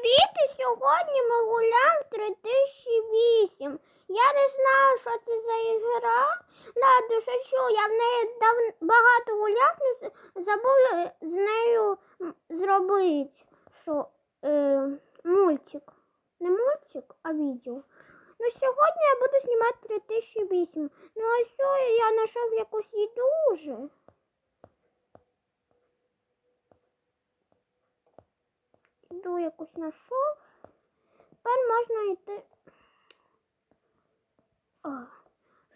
Привіт! Сьогодні ми гуляємо в 3008. Я не знаю, що це за ігра. Що що, я в неї дав багато гуляв, але з- забув з нею зробити що, е, мультик. Не мультик, а відео. Ну, сьогодні я буду знімати 3008. Ну, а що я знайшов якусь їду вже. Іду якусь знайшов. Тепер можна йти. О,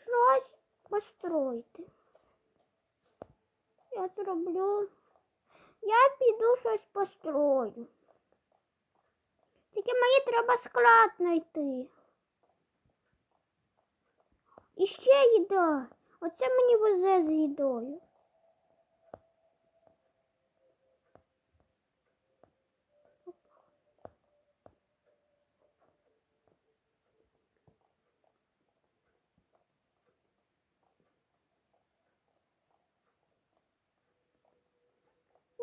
щось построїти. Я зроблю. Я піду щось построю. Тільки мені треба склад знайти. І ще їда. Оце мені везе з їдою.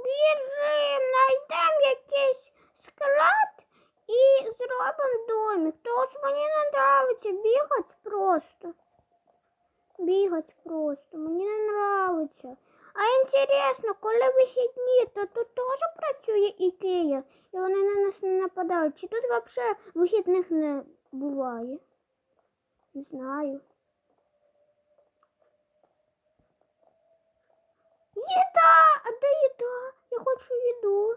Біжим, знайдемо якийсь склад і зробимо Тож мені не подобається бігати просто. Бігати просто. Мені не подобається. А інтересно, коли вихідні, то тут теж працює Ікея, і вони на нас не нападають. Чи тут взагалі вихідних не буває? Не знаю. Їда! А де їда? Я хочу їду.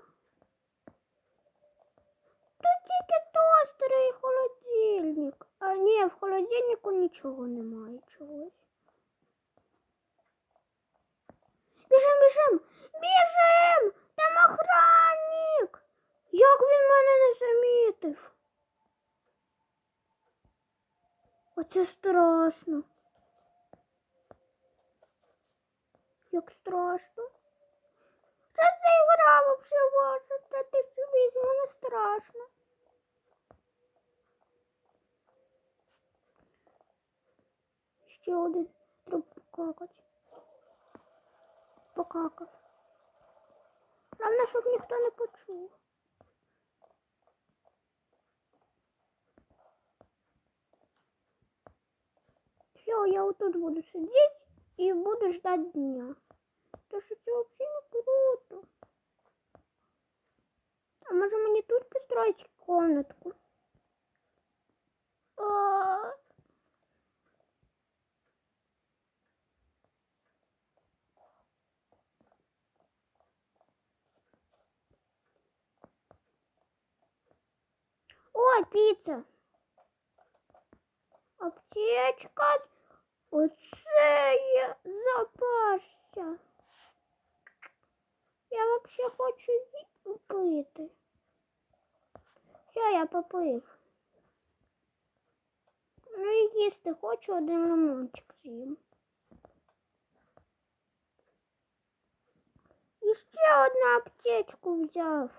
Тут тільки тостери і холодильник. А ні, в холодильнику нічого немає чогось. Біжим, біжим! Біжим! Там охранник! Як він мене не замітив? Оце страшно. Як страшно. Що це ігра вообще ваша? Та ти візьму, не страшно. Ще один. Треба покакати. Покакав. Головне, щоб ніхто не почув. Все, я отут буду сидіти і буду ждати дня. Та що це взагалі не круто. А може мені тут построить комнатку? А, О, піца. Аптечка. Оце я запасся. Я вообще хочу ї- пити. Все, я попив. Ну і їсти хочу один лимончик з'їм. І ще одну аптечку взяв.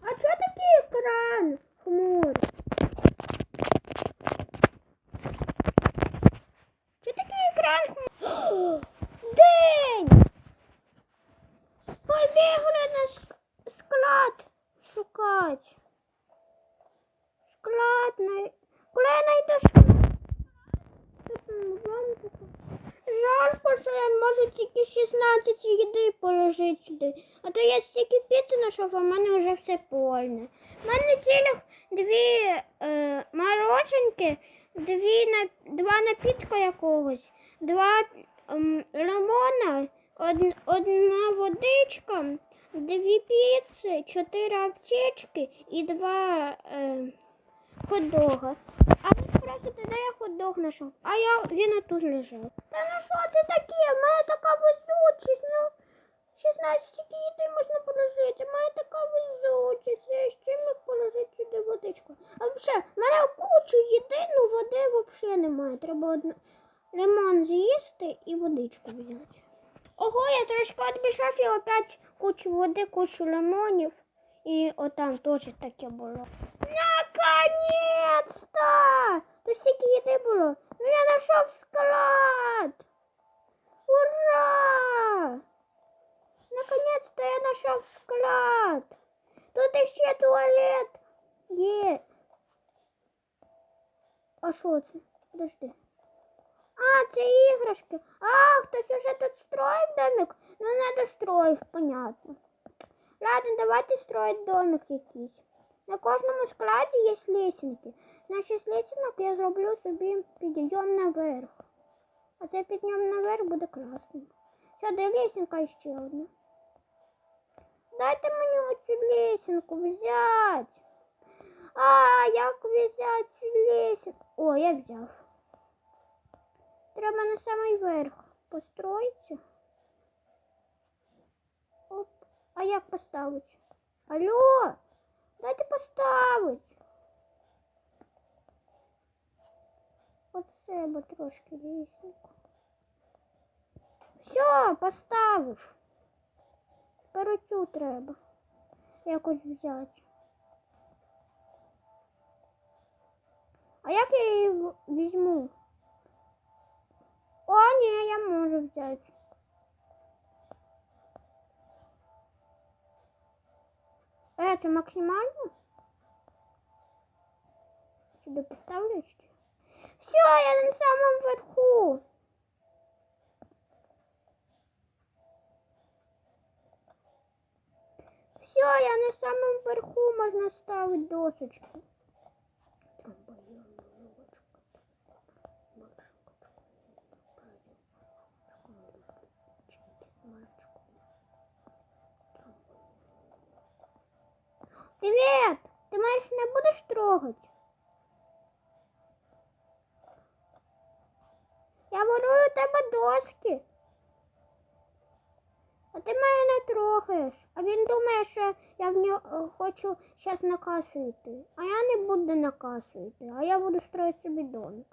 А чого такий екран Хмурий? Що такий екран хмурий? День! Побігли на склад шукати. Склад на... Коли я знайду склад? Жарко, що я можу тільки 16 їди положити сюди. А то я стільки піти знайшов, а в мене вже все повне. У мене цілих дві е, мороженки, дві на, два напітка якогось, два ем, лимона, од, одна водичка, дві піци, чотири аптечки і два е, хот-дога. А ви просто тоді я хот-дог знайшов, а я він тут лежав. Та ну що це таке? В мене така везучість, ну 16 тільки їди можна положити. Мене така везучість. Я ще міг положити сюди водичку. А взагалі, в мене кучу їди, ну води взагалі немає. Треба одна... лимон з'їсти і водичку взяти. Ого, я трошки відбіжав і опять кучу води, кучу лимонів. І отам теж таке було. Наконец-то! Тут стільки їди було. Ну я знайшов склад. Ура! Наконец-то я нашел склад. Тут еще туалет, Є. А що це? Подожди. А, це іграшки. А, хтось уже тут строїв домик? Ну, не достроїв, понятно. Ладно, давайте строить домик якийсь. На кожному складі є лесенки. Значить, з я зроблю собі підйом наверх. А цей підйом наверх буде класним. Все, де лесенка ще одна. Дайте мені оцю лесенку взяти. А, як взяти цю лесенку? О, я взяв. Треба на самий верх построїтися. Оп. А як поставити? Алло, дайте поставити. Оце бо трошки лісенько. Все, поставив. Тепер оцю треба якось взяти. А як я її візьму? О, ні, я можу взяти. Е, це максимально? Сюди поставлю ще. Все, я на самому верху. Я на самому верху можна ставити досочки. Привет! Ты меньше не будешь трогать? Я ворую у тебе доски. Ти мене не трогаєш. А він думає, що я в нього хочу зараз на касу йти. А я не буду на йти, а я буду строїти собі домик.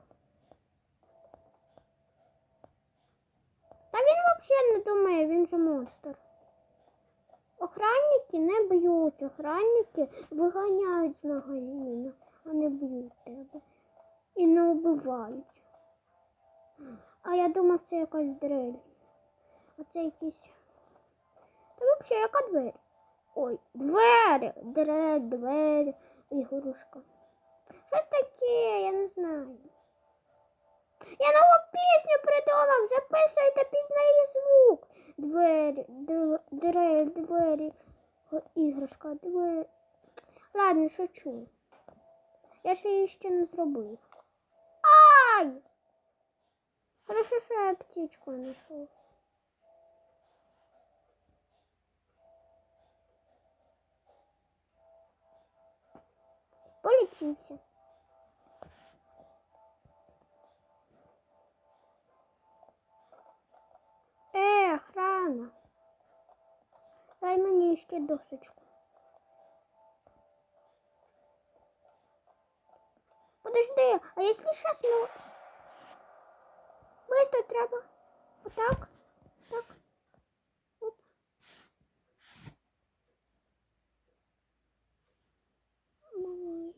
Та він взагалі не думає, він же монстр. Охранники не б'ють, охранники виганяють з магазину, а не б'ють тебе. І не вбивають. А я думав, це якась дрель. А це якісь. Взагалі яка двері? Ой, двері, дрель, двері, ігрушка. Що таке? Я не знаю. Я нову пісню придумав, записуйте під неї звук. Двері, дв- дрель, двері, іграшка, двері. Ладно, шучу. Я ще її ще не зробив. Ай! Хорошо, що я птичку знайшов. Полетівся. Е, охрана. Дай мені ще досочку. Подожди, а если сейчас ну... Быстро треба. Вот так. Так. Оп. Ой.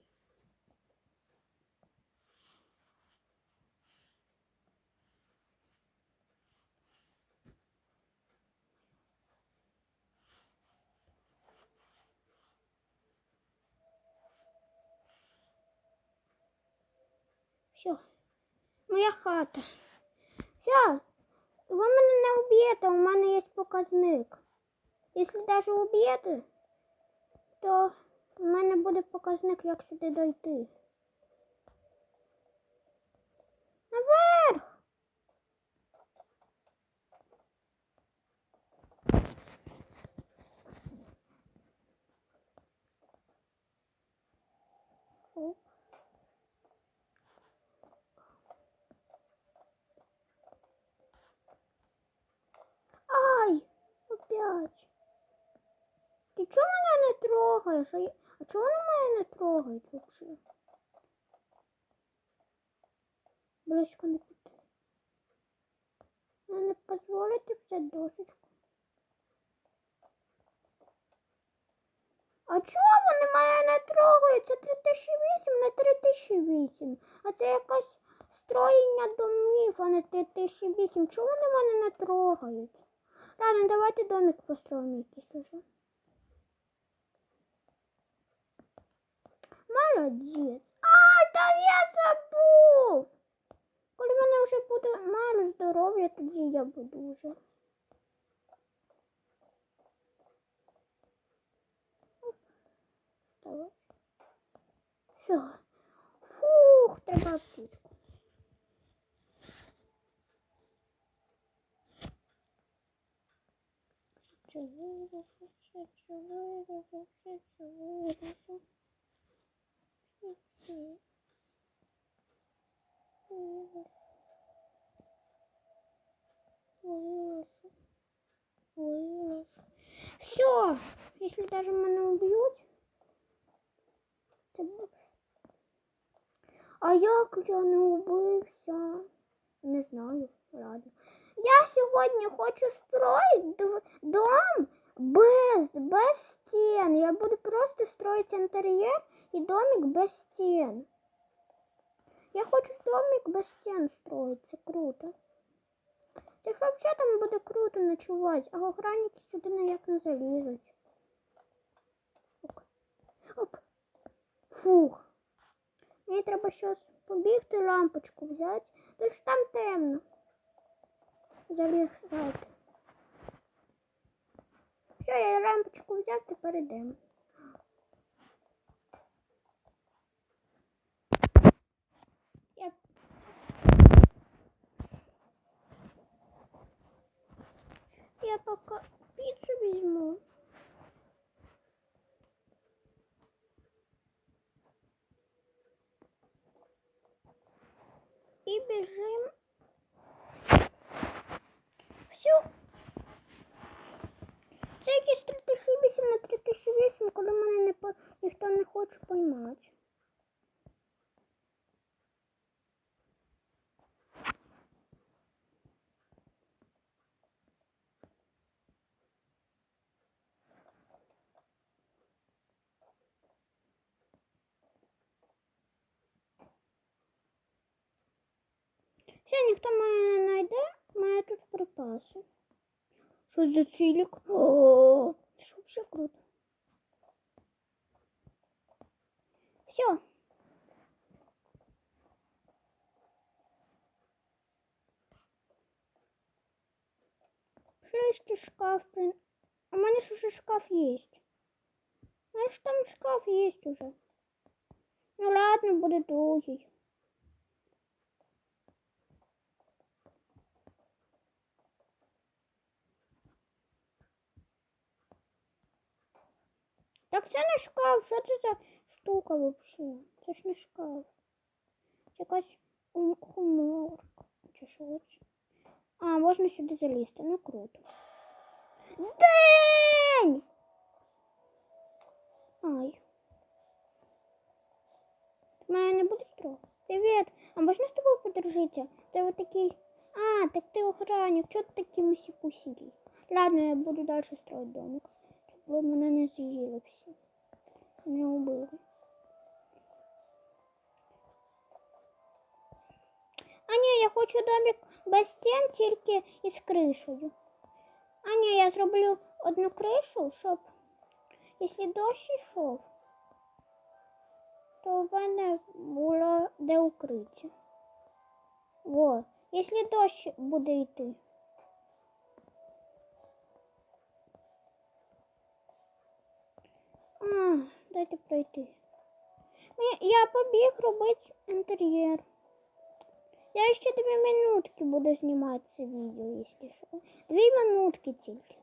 Все. Моя хата. Все. Ви мене не уб'єте, у мене є показник. Якщо навіть уб'єте, то у мене буде показник, як сюди дойти. Наверх! Оп. Ай, опять. Ти чого мене не трогаєш? А, я- а чого вони мене не трогають взагалі? Близько не піти. Не дозволити взяти досочку. А чого вони мене не трогають? Це 3008 на 3008. А це якась строєння домів, а не 3008. Чого вони мене не трогають? Ладно, давайте домик построим якийсь уже. Молодець. А, та я забув. Коли в мене вже буде мало здоров'я, тоді я буду. Вставай. Все. Фух, треба аптечку. Ще виросу, ще ще Все, если даже меня убьют, буде. А як я не убився? Не знаю, ладно. Я сьогодні хочу строїти дв- дом без, без стін. Я буду просто строїти інтер'єр і домик без стін. Я хочу домик без стін строїти, це круто. Ж взагалі там буде круто ночувати, а охранники сюди ніяк не залізуть. Оп. Фух. Мені треба щось побігти, лампочку взяти. Тож там темно. Залізати. Все, я лампочку взяв, тепер йдемо. Я... Я пока пиццу візьму. І біжим. Все. Це якісь 3008 на 3008, коли мене не по... ніхто не хоче поймати. Все, ніхто мене не знайде, має тут припаси. Що за цілік? О, що вже круто. Все. Шесть шкаф. блин. А у мене ж уже шкаф есть. Ж там шкаф есть уже. Ну ладно, буде другий. Так це не шкаф, що це за штука взагалі? Це ж не шкаф. Якась хум- хуморка. Чи що це? А, можна сюди залізти, ну круто. День! Ай. Ти мене не будеш трогати? Привіт! А можна з тобою подружитися? Ти вот такий. А, так ти охранник, чого ти такий мусі-пусі? Ладно, я буду далі строить домик. Щоб мене не з'їли всі. Не убили. А ні, я хочу домик без стін, тільки із кришею. А ні, я зроблю одну кришу, щоб якщо дощ йшов, то в мене було де укриття. Во, якщо дощ буде йти. А, дайте пройти. Я побіг робити інтер'єр. Я ще дві минутки буду знімати це відео, якщо що. Дві минутки тільки.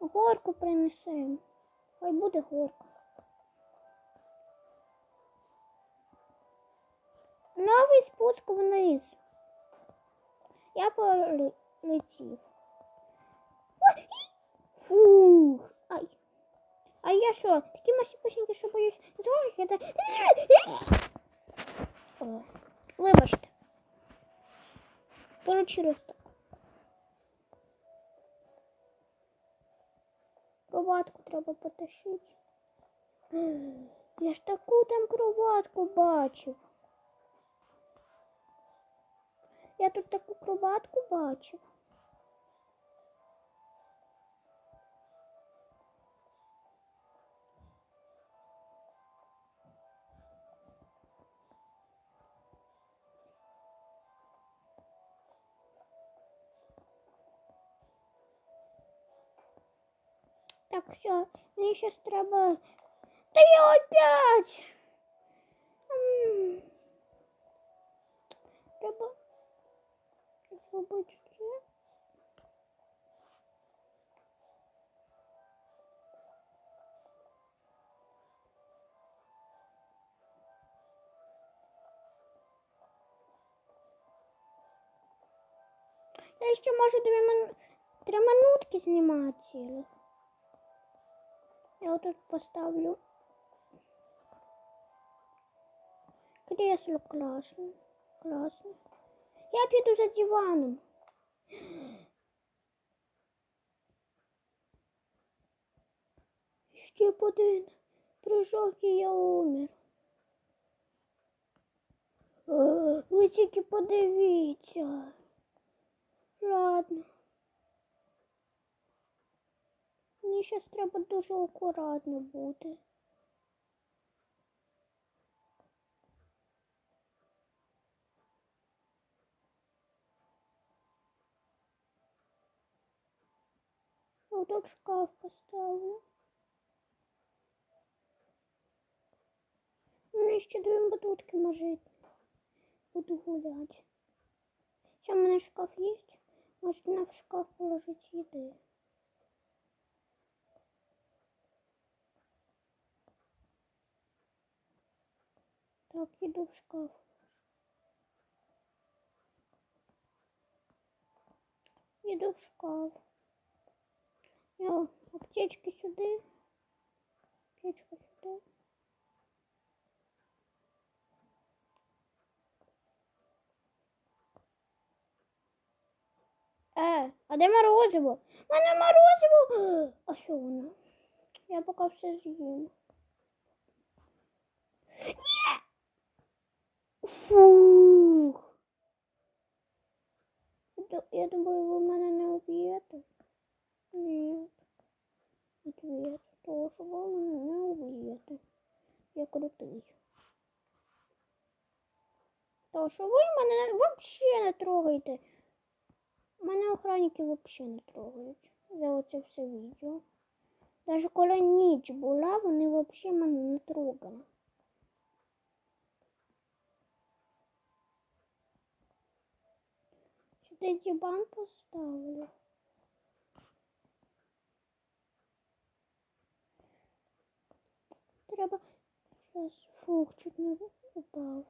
Горку принесемо. Хай буде горка. Новий спуск вниз. Я полетів. Фух. Ай. А я що? Такі масіпусінькі, що боюсь. Зовсім я так... Вибачте. Получилось так. Кроватку треба потащити. Я ж таку там кроватку бачив. Я тут такую кроватку бачу. Так, все, мне сейчас треба... Да я опять! Зробити. Я ще можу три минутки знімати цілих. Я отут поставлю. Кресло класно. Класно. Я піду за диваном. Ще один прыжок і я умер. Е, Ви тільки подивіться. Ладно. Мені зараз треба дуже акуратно бути. Тут шкаф поставлю. У мене ще дві батутки може. Буду гуляти. Ще в мене шкаф є. Можна в шкаф положити їди. Так, іду в шкаф. Іду в шкаф. Я аптечки сюди. Аптечка сюди. Е, а де морозиво? Мене морозиво. А що воно? Я поки все з'їм. Ні! Фух. Я думаю, ви мене не уб'єте. Ні. Ответ. Того, що не уб'єте. Я крутий. Того, що ви мене взагалі не трогаєте. Мене охранники взагалі не трогають. За оце все відео. Навіть коли ніч була, вони взагалі мене не трогали. Сюди диван поставлю. Треба. сейчас фух, чуть не упав.